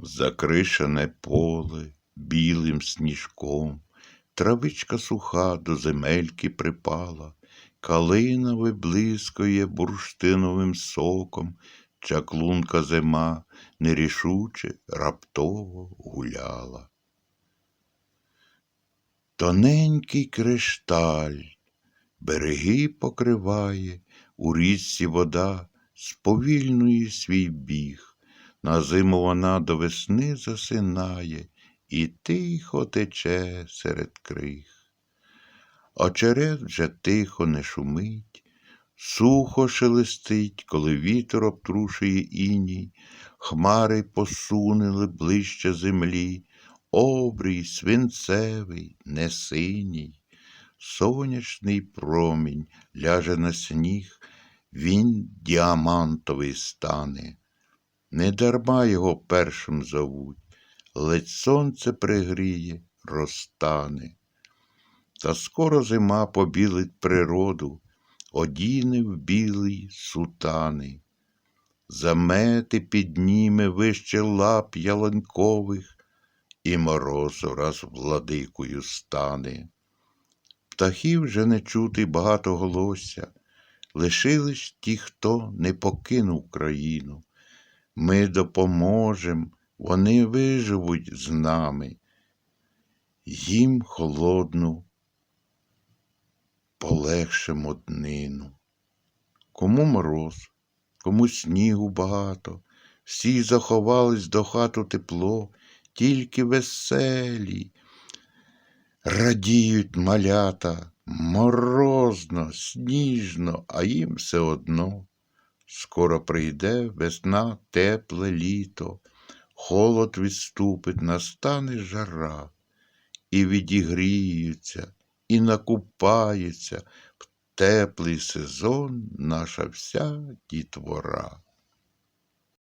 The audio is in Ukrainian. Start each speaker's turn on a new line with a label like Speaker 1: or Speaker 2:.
Speaker 1: Закришене поле білим сніжком, Травичка суха до земельки припала, Калина виблискує бурштиновим соком, Чаклунка зима нерішуче, раптово гуляла. Тоненький кришталь береги покриває, у річці вода сповільнує свій біг. На зиму вона до весни засинає і тихо тече серед криг. Очерет вже тихо не шумить, сухо шелестить, коли вітер обтрушує іній, хмари посунули ближче землі, обрій свинцевий, не синій, сонячний промінь ляже на сніг, він діамантовий стане. Не дарма його першим зовуть, ледь сонце пригріє, розтане. Та скоро зима побілить природу, одіне в білий сутани. Замети підніме вище лап ялинкових, і мороз раз владикою стане. Птахів вже не чути багато голосся, лишились ті, хто не покинув країну. Ми допоможем, вони виживуть з нами. Їм холодну полегшимо днину. Кому мороз, кому снігу багато, всі заховались до хату тепло, тільки веселі. Радіють малята, морозно, сніжно, а їм все одно. Скоро прийде весна, тепле літо, холод відступить, настане жара, і відігріються, і накупається в теплий сезон наша вся дітвора.